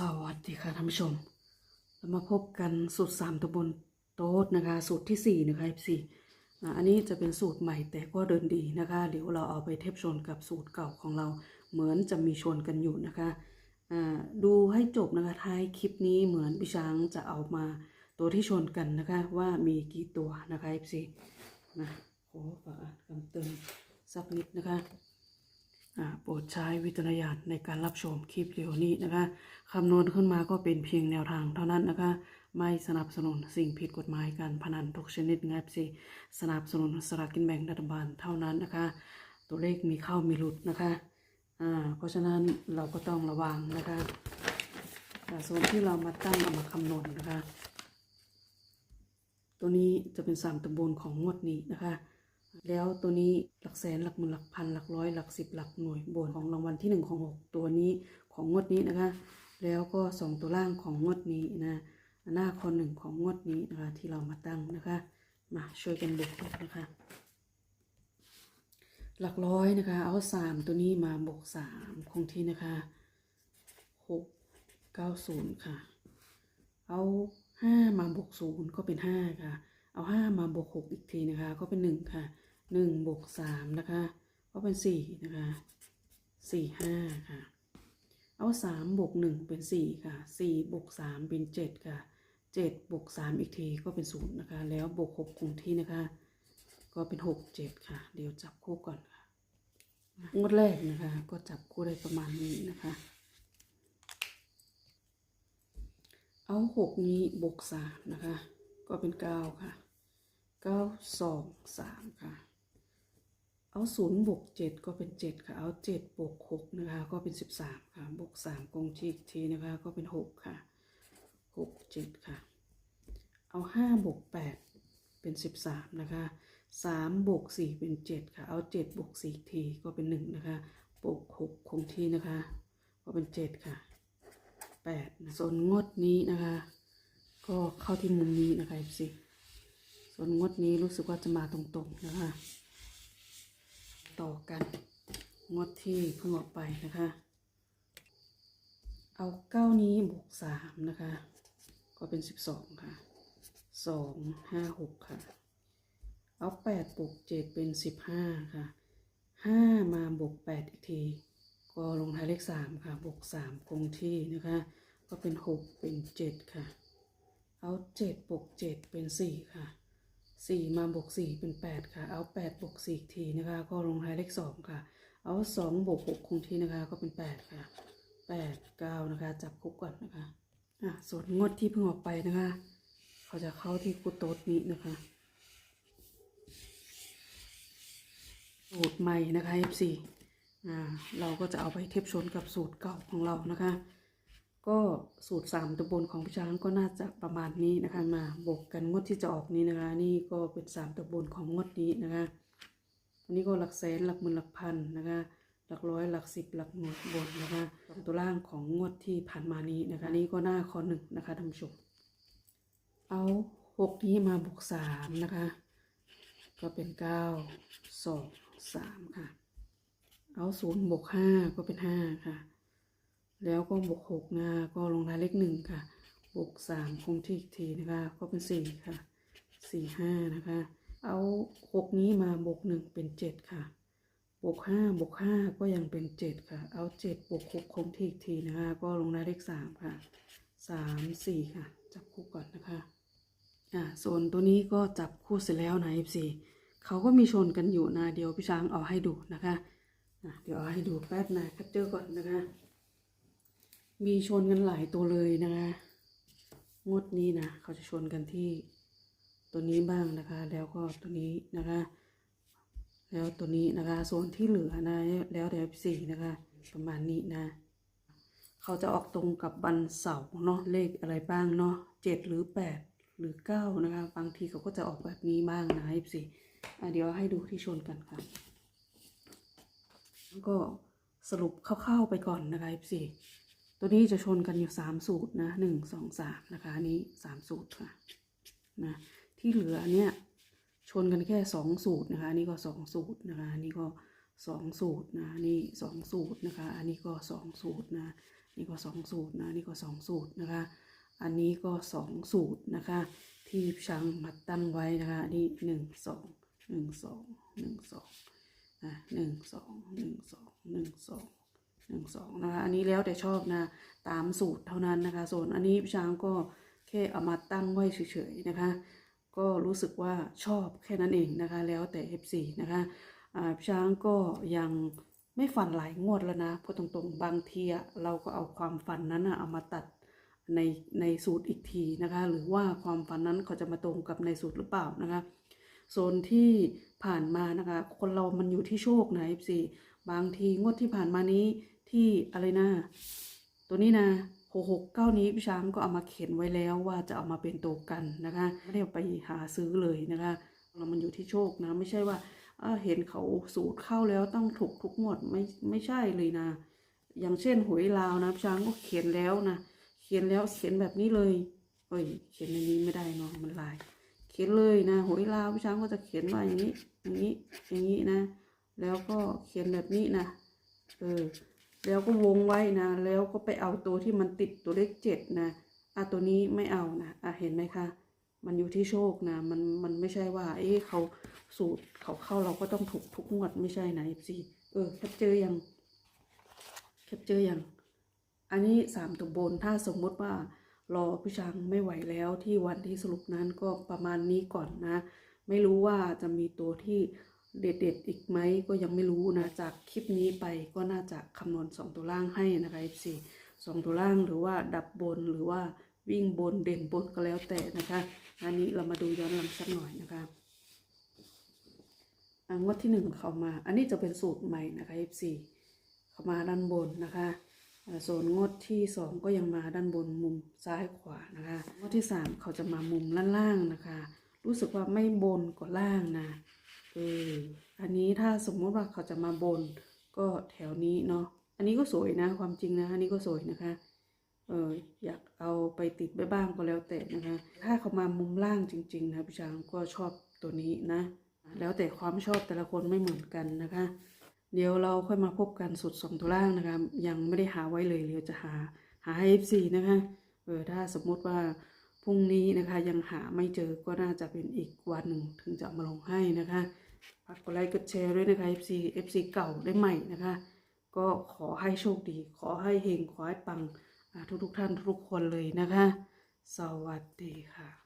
สวัสดีค่ะท่านผู้ชม เรามาพบกันสูตรสามตะบนโต๊ดนะคะ สูตรที่สี่นะคะ F4 อ่อันนี้จะเป็นสูตรใหม่แต่ก็เดินดีนะคะ เดี๋ยวเราเอาไปเทียบชนกับสูตรเก่าของเรา เหมือนจะมีชนกันอยู่นะคะอ่าดูให้จบนะคะท้ายคลิปนี้เหมือนพี่ช้างจะเอามาตัวที่ชนกันนะคะว่ามีกี่ตัวนะคะ F4 นะขอฝากคำเตือนสักนิดนะคะ โปรดใช้วิจารณญาณในการรับชมคลิปวิดีโอนี้นะคะคำนวณขึ้นมาก็เป็นเพียงแนวทางเท่านั้นนะคะ ไม่สนับสนุนสิ่งผิดกฎหมายการพนันทุกชนิดงับสิสนับสนุนสลากกินแบ่งรัฐบาลเท่านั้นนะคะ ตัวเลขมีเข้ามีหลุดนะคะอ่าเพราะฉะนั้นเราก็ต้องระวังนะคะอ่ส่วนที่เรามาตั้งเอามาคำนวณนะคะ ตัวนี้จะเป็นสามตำบลของงวดนี้นะคะ แล้วตัวนี้หลักแสนหลักหมื่นหลักพันหลักร้อยหลักสิบหลักหน่วยบนของรางวัลที่หนึ่งของหกตัวนี้ของงวดนี้นะคะ แล้วก็สองตัวล่างของงวดนี้นะหน้าคอนหนึ่งของงวดนี้นะคะที่เรามาตั้งนะคะ มาช่วยกันบวกลบนะคะ หลักร้อยนะคะ เอาสามตัวนี้มาบวกสามคงที่นะคะหกเก้าศูนย์ค่ะ เอาห้ามาบวกศูนย์ก็เป็นห้าค่ะ เอาห้ามาบวกหกอีกทีนะคะ ก็เป็นหนึ่งค่ะ หนึ่งบวกสามนะคะก็เป็นสี่นะคะสี่ห้าค่ะ เอาสามบวกหนึ่งเป็นสี่ค่ะสี่บวกสามเป็นเจ็ดค่ะเจ็ดบวกสามอีกทีก็เป็นศูนย์นะคะ แล้วบวกหกคงที่นะคะ ก็เป็นหกเจ็ดค่ะ เดี๋ยวจับคู่ก่อนค่ะงวดแรกนะคะ ก็จับคู่ได้ประมาณนี้นะคะ เอาหกนี้บวกสามนะคะ ก็เป็นเก้าค่ะเก้าสองสามค่ะ เอาศูนย์บวกเจ็ดก็เป็นเจ็ดค่ะ เอาเจ็ดบวกหกนะคะ ก็เป็นสิบสามค่ะ บวกสามกงทีอีกทีนะคะ ก็เป็นหกค่ะหกเจ็ดค่ะ เอาห้าบวกแปดเป็นสิบสามนะคะสามบวกสี่เป็นเจ็ดค่ะ เอาเจ็ดบวกสี่อีกทีก็เป็นหนึ่งนะคะ บวกหกคงที่นะคะ ก็เป็นเจ็ดค่ะแปดนะส่วนงดนี้นะคะ ก็เข้าที่มุมนี้นะคะสิส่วนงดนี้รู้สึกว่าจะมาตรงๆนะคะ ต่อกัน งดที่เพิ่งออกไปนะคะ เอาเก้านี้บวกสามนะคะ ก็เป็นสิบสองค่ะสองห้าหกค่ะ เอาแปดบวกเจ็ดเป็นสิบห้าค่ะห้ามาบวกแปดอีกที ก็ลงท้ายเลขสามค่ะ บวกสามคงที่นะคะ ก็เป็นหกเป็นเจ็ดค่ะ เอาเจ็ดบวกเจ็ดเป็นสี่ค่ะ สี่มาบวกสี่เป็นแปดค่ะ เอาแปดบวกสี่อีกทีนะคะ ก็ลงท้ายเลขสองค่ะ เอาสองบวกหกคงที่นะคะ ก็เป็นแปดค่ะแปดเก้านะคะ จับคุกก่อนนะคะอะส่วนงวดที่เพิ่งออกไปนะคะ เขาจะเข้าที่กุโตดนี้นะคะสูตรใหม่นะคะ F4 อ่าเราก็จะเอาไปเทียบชนกับสูตรเก่าของเรานะคะ ก็สูตรสามตัวบนของพี่ช้างก็น่าจะประมาณนี้นะคะ มาบวกกันงวดที่จะออกนี้นะคะ นี่ก็เป็นสามตัวบนของงวดนี้นะคะอันนี้ก็หลักแสนหลักหมื่นหลักพันนะคะ หลักร้อยหลักสิบหลักหน่วยบนนะคะสองตัวล่างของงวดที่ผ่านมานี้นะคะนี่ก็หน้าคอหนึ่งนะคะท่านผู้ชมเอาหกนี้มาบวกสามนะคะ ก็เป็นเก้าสองสามค่ะ เอาศูนย์บวกห้าก็เป็นห้าค่ะ แล้วก็บวกหกนะก็ลงท้ายเลขหนึ่งค่ะ บวกสามคงที่อีกทีนะคะ ก็เป็นสี่ค่ะสี่ห้านะคะ เอาหกนี้มาบวกหนึ่งเป็นเจ็ดค่ะ บวกห้าบวกห้าก็ยังเป็นเจ็ดค่ะ เอาเจ็ดบวกหกคงที่อีกทีนะคะ ก็ลงท้ายเลขสามค่ะสามสี่ค่ะ จับคู่ก่อนนะคะ อ่าส่วนตัวนี้ก็จับคู่เสร็จแล้วนะ F4 เขาก็มีชนกันอยู่นะเดี๋ยวพี่ช้างเอาให้ดูนะคะอะเดี๋ยวเอาให้ดูแป๊บนะแคปเจอร์ก่อนนะคะ มีชนกันหลายตัวเลยนะคะ งดนี้นะเขาจะชนกันที่ตัวนี้บ้างนะคะ แล้วก็ตัวนี้นะคะ แล้วตัวนี้นะคะส่วนที่เหลือนะแล้วเดี๋ยวสี่นะคะ ประมาณนี้นะ เขาจะออกตรงกับวันเสาร์เนาะเลขอะไรบ้างเนาะเจ็ดหรือแปดหรือเก้านะคะ บางทีเขาก็จะออกแบบนี้บ้างนะสี่เดี๋ยวให้ดูที่ชนกันค่ะแล้วก็สรุปคร่าวๆไปก่อนนะคะ F4 ตัวนี้จะชนกันอยู่สามสูตรนะหนึ่งสองสามนะคะอันนี้สามสูตรค่ะนะที่เหลือเนี่ยชนกันแค่สองสูตรนะคะอันนี้ก็สองสูตรนะคะอันนี้ก็สองสูตรนะนี่สองสูตรนะคะ อันนี้ก็สองสูตรนะนี่ก็สองสูตรนะนี่ก็สองสูตรนะคะ อันนี้ก็สองสูตรนะคะ ที่ช่างมาตั้งไว้นะคะอันนี้หนึ่งสองหนึ่งสองหนึ่งสองอะหนึ่งสองหนึ่งสองหนึ่งสอง หนึ่งสองนะคะอันนี้แล้วแต่ชอบนะตามสูตรเท่านั้นนะคะ ส่วนอันนี้พี่ช้างก็แค่เอามาตั้งไว้เฉยๆนะคะ ก็รู้สึกว่าชอบแค่นั้นเองนะคะ แล้วแต่ F4 นะคะพี่ช้างก็ยังไม่ฝันหลายงวดแล้วนะพูดตรงๆบางทีเราก็เอาความฝันนั้นอะเอามาตัดในในสูตรอีกทีนะคะ หรือว่าความฝันนั้นเขาจะมาตรงกับในสูตรหรือเปล่านะคะโซนที่ผ่านมานะคะ คนเรามันอยู่ที่โชคนะ F4 บางทีงวดที่ผ่านมานี้ ที่อะไรนะตัวนี้นะหกหกเก้านี้พี่ช้างก็เอามาเขียนไว้แล้วว่าจะเอามาเป็นตัวกันนะคะไม่ได้ไปหาซื้อเลยนะคะเรามันอยู่ที่โชคนะ ไม่ใช่ว่าเอ้อเห็นเขาสูตรเข้าแล้วต้องถูกทุกงวดไม่ไม่ใช่เลยนะ อย่างเช่นหวยลาวนะพี่ช้างก็เขียนแล้วนะเขียนแล้วเขียนแบบนี้เลยเอ้ยเขียนในนี้ไม่ได้เนาะมันลาย เขียนเลยนะหวยลาวพี่ช้างก็จะเขียนว่าอย่างนี้อย่างนี้อย่างนี้นะ แล้วก็เขียนแบบนี้นะเออ แล้วก็วงไว้นะ แล้วก็ไปเอาตัวที่มันติดตัวเลขเจ็ดนะอะตัวนี้ไม่เอานะอะเห็นไหมคะ มันอยู่ที่โชคนะ มันมันไม่ใช่ว่า เอ๊ะเขาสูตรเขาเข้าเราก็ต้องถูกทุกงวดไม่ใช่นะสิเออแคปเจอร์ยังแคปเจอร์ยังอันนี้สามตัวบนถ้าสมมติว่ารอพี่ช้างไม่ไหวแล้วที่วันที่สรุปนั้นก็ประมาณนี้ก่อนนะ ไม่รู้ว่าจะมีตัวที่ เด็ดๆอีกไหมก็ยังไม่รู้นะ จากคลิปนี้ไปก็น่าจะคำนวณ 2 ตัวล่างให้นะคะ FC 2ตัวล่างหรือว่าดับบนหรือว่าวิ่งบนเด่นบนก็แล้วแต่นะคะ อันนี้เรามาดูย้อนหลังสักหน่อยนะคะงวดที่หนึ่งเข้ามา อันนี้จะเป็นสูตรใหม่นะคะ FC เข้ามาด้านบนนะคะส่วนงวดที่สองก็ยังมาด้านบนมุมซ้ายขวานะคะงวดที่สามเขาจะมามุมล่างๆนะคะ รู้สึกว่าไม่บนก็ล่างนะ อออันนี้ถ้าสมมติว่าเขาจะมาบนก็แถวนี้เนาะอันนี้ก็สวยนะ ความจริงนะอันนี้ก็สวยนะคะเอออยากเอาไปติดไว้บ้างก็แล้วแต่นะคะ ถ้าเขามามุมล่างจริง ๆ นะพี่ช้างก็ชอบตัวนี้นะ แล้วแต่ความชอบแต่ละคนไม่เหมือนกันนะคะ เดี๋ยวเราค่อยมาพบกันสุดสองตัวล่างนะคะ ยังไม่ได้หาไว้เลยเดี๋ยวจะหาหาให้ FC นะคะเออถ้าสมมติว่าพรุ่งนี้นะคะยังหาไม่เจอก็น่าจะเป็นอีกวันหนึ่งถึงจะมาลงให้นะคะ ฝากกดไลค์กดแชร์ด้วยนะคะ FC FC เก่าได้ใหม่นะคะ ก็ขอให้โชคดี ขอให้เฮงขอให้ปังทุกทุกท่านทุกคนเลยนะคะ สวัสดีค่ะ